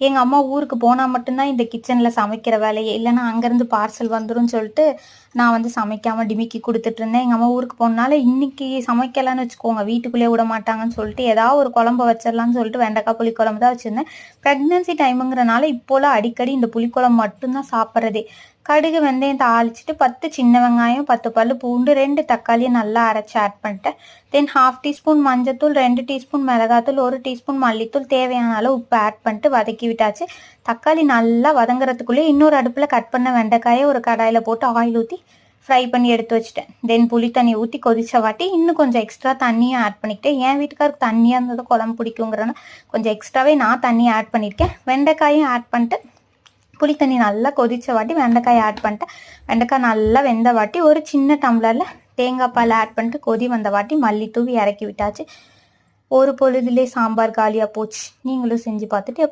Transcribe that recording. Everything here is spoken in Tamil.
எங்கள் அம்மா ஊருக்கு போனால் மட்டும்தான் இந்த கிச்சனில் சமைக்கிற வேலையே. இல்லைன்னா அங்கேருந்து பார்சல் வந்துடும் சொல்லிட்டு நான் வந்து சமைக்காமல் டிமிக்கி கொடுத்துட்ருந்தேன் எங்கள் அம்மா ஊருக்கு போனால இன்றைக்கி சமைக்கலான்னு வச்சுக்கோங்க. வீட்டுக்குள்ளே விட மாட்டாங்கன்னு சொல்லிட்டு ஏதாவது ஒரு குழம்பு வச்சிடலான்னு சொல்லிட்டு வெண்டைக்காய் புளிக்குழம்பு தான் வச்சுருந்தேன். ப்ரெக்னென்சி டைமுங்கிறனால இப்போலாம் அடிக்கடி இந்த புளிக்குழம்பு மட்டும்தான் சாப்பிட்றதே. கடுகு வெந்தயம் தாளிச்சிட்டு பத்து சின்ன வெங்காயம் பத்து பல்லு பூண்டு ரெண்டு தக்காளியை நல்லா அரைச்சி ஆட் பண்ணிட்டேன். தென் ஹாஃப் டீஸ்பூன் மஞ்சத்தூள் ரெண்டு டீஸ்பூன் மிளகாத்தூள் ஒரு டீஸ்பூன் மல்லித்தூள் தேவையான அளவு உப்பு ஆட் பண்ணிட்டு வதக்கி விட்டாச்சு. தக்காளி நல்லா வதங்குறதுக்குள்ளே இன்னொரு அடுப்பில் கட் பண்ண வெண்டைக்காயை ஒரு கடாயில் போட்டு ஆயில் ஊற்றி ஃப்ரை பண்ணி எடுத்து வச்சுட்டேன். தென் புளி தண்ணி ஊற்றி கொதிச்ச வாட்டி இன்னும் கொஞ்சம் எக்ஸ்ட்ரா தண்ணியும் ஆட் பண்ணிக்கிட்டேன். என் வீட்டுக்காருக்கு தண்ணியாக இருந்தது குழம்பு பிடிக்குங்கிறனா கொஞ்சம் எக்ஸ்ட்ராவே நான் தண்ணி ஆட் பண்ணியிருக்கேன். வெண்டைக்காயும் ஆட் பண்ணிட்டு புளி தண்ணி நல்லா கொதிச்ச வாட்டி வெண்டைக்காய் ஆட் பண்ணிட்டேன். வெண்டைக்காய் நல்லா வெந்த வாட்டி ஒரு சின்ன டம்ளரில் தேங்காய் பால் ஆட் பண்ணிட்டு கொதி வந்த வாட்டி மல்லி தூவி இறக்கி விட்டாச்சு. ஒரு பொழுதுலேயே சாம்பார் காலியாக போச்சு. நீங்களும் செஞ்சு பார்த்துட்டு